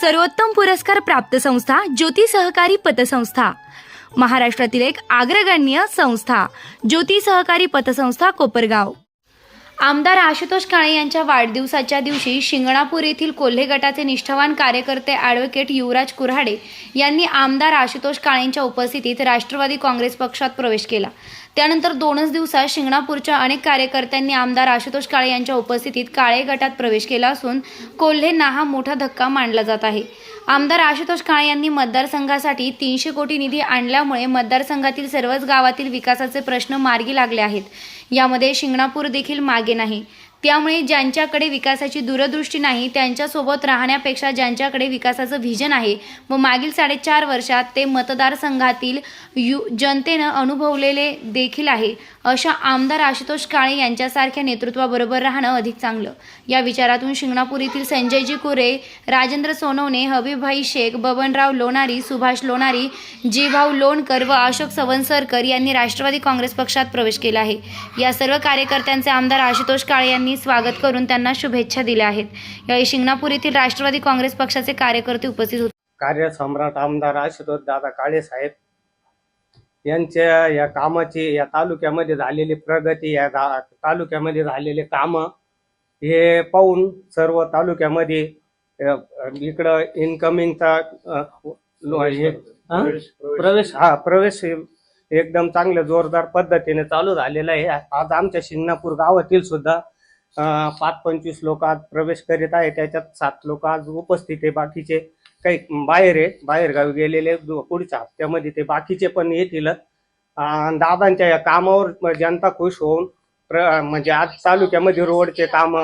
सर्वोत्तम पुरस्कार प्राप्त संस्था ज्योती सहकारी पतसंस्था. महाराष्ट्रातील एक अग्रगण्य संस्था ज्योती सहकारी पतसंस्था कोपरगाव. आमदार आशुतोष काळे यांच्या वाढदिवसाच्या दिवशी शिंगणापूर येथील कोल्हे गटाचे निष्ठावान कार्यकर्ते ॲडव्होकेट युवराज कुऱ्हाडे यांनी आमदार आशुतोष काळेंच्या उपस्थितीत राष्ट्रवादी काँग्रेस पक्षात प्रवेश केला. त्यानंतर दोनच दिवसात शिंगणापूरच्या अनेक कार्यकर्त्यांनी आमदार आशुतोष काळे यांच्या उपस्थितीत काळे गटात प्रवेश केला असून कोल्हेंना हा मोठा धक्का मानला जात आहे. आमदार आशुतोष काळे यांनी मतदारसंघासाठी तीनशे कोटी निधी आणल्यामुळे मतदारसंघातील सर्वच गावातील विकासाचे प्रश्न मार्गी लागले आहेत. यामध्ये शिंगणापूर देखील मागे नाही. त्यामुळे ज्यांच्याकडे विकासाची दूरदृष्टी नाही त्यांच्यासोबत राहण्यापेक्षा ज्यांच्याकडे विकासाचं व्हिजन आहे व मागील साडेचार वर्षात ते मतदारसंघातील यु जनतेनं अनुभवलेले देखील आहे. अशा आमदार आशुतोष काळे यांच्यासारख्या नेतृत्वाबरोबर राहणं अधिक चांगलं. या विचारातून शिंगणापूर येथील संजयजी कुरे राजेंद्र सोनवणे हबीबभाई शेख बबनराव लोणारी सुभाष लोणारी जीभाऊ लोणकर व अशोक सवनसरकर यांनी राष्ट्रवादी काँग्रेस पक्षात प्रवेश केला आहे. या सर्व कार्यकर्त्यांचे आमदार आशुतोष काळे यांनी स्वागत करून त्यांना शुभेच्छा दिल्या आहेत. यावेळी शिंगणापूर येथील राष्ट्रवादी काँग्रेस पक्षाचे कार्यकर्ते उपस्थित होते. कार्यसम्राट आमदार आशुतोष दादा काळे साहेब यांच्या या कामाची या तालुक्यामध्ये झालेली प्रगती या तालुक्यामध्ये झालेले काम हे पाहून सर्व तालुक्यामध्ये इकडं इन्कमिंगचा? प्रवेश हा प्रवेश एकदम चांगल्या जोरदार पद्धतीने चालू झालेला आहे. आज आमच्या शिंगणापूर गावातील सुद्धा पाच पंचवीस लोक आज प्रवेश करीत आहे. त्याच्यात सात लोक आज उपस्थित आहे. बाकीचे काही बाहेर आहे बाहेरगावी गेलेले पुढच्या हप्त्यामध्ये ते बाकीचे पण येतील. दादांच्या या कामावर जनता खुश होऊन प्र- म्हणजे आज तालुक्यामध्ये रोडचे काम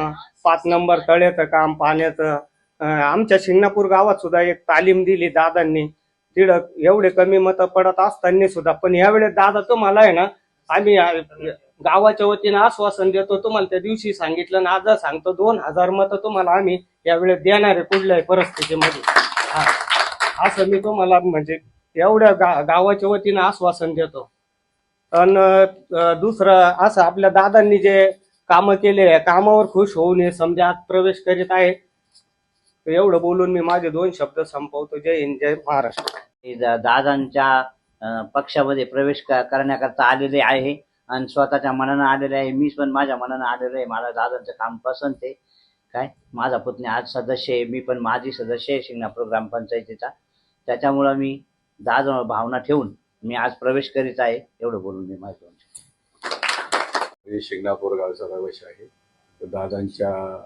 पाच नंबर तळ्याचं काम पाण्याचं आमच्या शिंगणापूर गावात सुद्धा एक तालीम दिली दादांनी. तिडक एवढे कमी मतं पडत असताना सुद्धा. पण यावेळेस दादा तुम्हाला आहे ना आम्ही गावाच्या वतीनं आश्वासन देतो तुम्हाला त्या दिवशी सांगितलं ना आज सांगतो दोन हजार मतं तुम्हाला आम्ही यावेळेस देणार आहे कुठल्याही परिस्थितीमध्ये. हा. असं मी तुम्हाला म्हणजे एवढ्या गा गावाच्या वतीनं आश्वासन देतो. आणि दुसरं असं आपल्या दादांनी जे कामं केले कामावर खुश होऊन हे समजा आज प्रवेश करीत आहे एवढं बोलून मी माझे दोन शब्द संपवतो. जय हिंद जय महाराष्ट्र. दादांच्या पक्षामध्ये प्रवेश करण्याकरता आलेले आहे. आणि स्वतःच्या मनानं आलेले आहे. मी पण माझ्या मनानं आलेलं आहे. मला दादांचं काम पसंत आहे. काय? माझा पुतणी आज सदस्य आहे. मी पण माझी सदस्य आहे शिंगणापूर ग्रामपंचायतीचा त्याच्यामुळं मी दादा भावना ठेवून मी आज प्रवेश करीत आहे. एवढं बोलून मी माहिती मी शिंगणापूर गावचा रहिवासी आहे. दादांच्या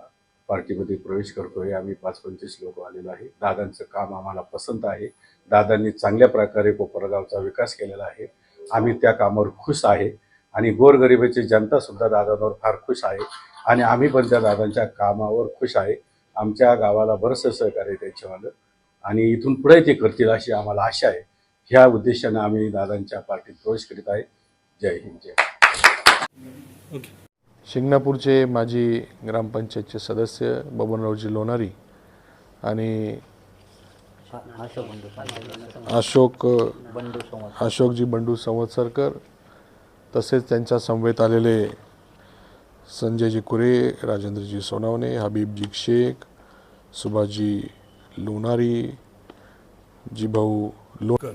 पार्टीमध्ये प्रवेश करतोय. आम्ही पाच पंचवीस लोक आलेलो आहे. दादांचं काम आम्हाला पसंत आहे. दादांनी चांगल्या प्रकारे कोपरगावचा विकास केलेला आहे. आम्ही त्या कामावर खुश आहे. आणि गोरगरिबाची जनता सुद्धा दादांवर फार खुश आहे आणि आम्ही पण त्या दादांच्या कामावर खुश आहे आमच्या गावाला बरंचसं सहकार्य त्याच्यावालं आणि इथून पुढे ते करतील अशी आम्हाला आशा आहे ह्या उद्देशानं आम्ही दादांच्या पार्टीत प्रवेश करीत आहे जय हिंद जय शिंगणापूरचे माजी ग्रामपंचायतचे सदस्य बबनरावजी लोणारी आणि अशोक अशोकजी बंडू संवत्सरकर तसेच त्यांच्या समवेत आलेले संजयजी कुरे राजेंद्रजी सोनावणे हबीबजी शेख सुभाजी लोणारी जीभाऊ भाऊ कर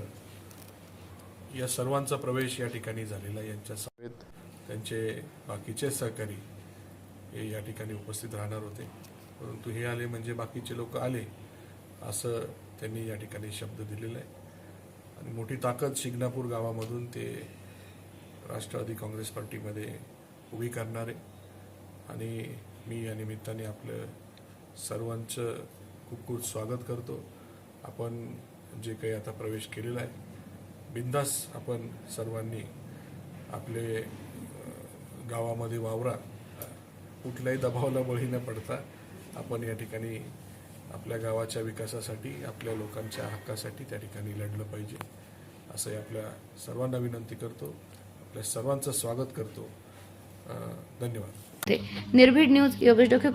या सर्वांचा प्रवेश या ठिकाणी झालेला आहे. यांच्या समेत त्यांचे बाकीचे सहकारी हे या ठिकाणी उपस्थित राहणार होते. परंतु हे आले म्हणजे बाकीचे लोक आले असं त्यांनी या ठिकाणी शब्द दिलेला आहे. आणि मोठी ताकद शिंगणापूर गावामधून ते राष्ट्रवादी काँग्रेस पार्टीमध्ये उभी करणार. आहे आणि मी या निमित्ताने आपलं सर्वांचं खूप खूप स्वागत करतो. आपण जे काही आता प्रवेश केलेला आहे बिंदास आपण सर्वांनी आपले गावामध्ये वावरा कुठल्याही दबावाला बळी न पडता आपण या ठिकाणी आपल्या गावाच्या विकासासाठी आपल्या लोकांच्या हक्कासाठी त्या ठिकाणी लढलं पाहिजे. असंही आपल्या सर्वांना विनंती करतो. आपल्या सर्वांचं स्वागत करतो. धन्यवाद. निर्भीड न्यूज योगेश डोके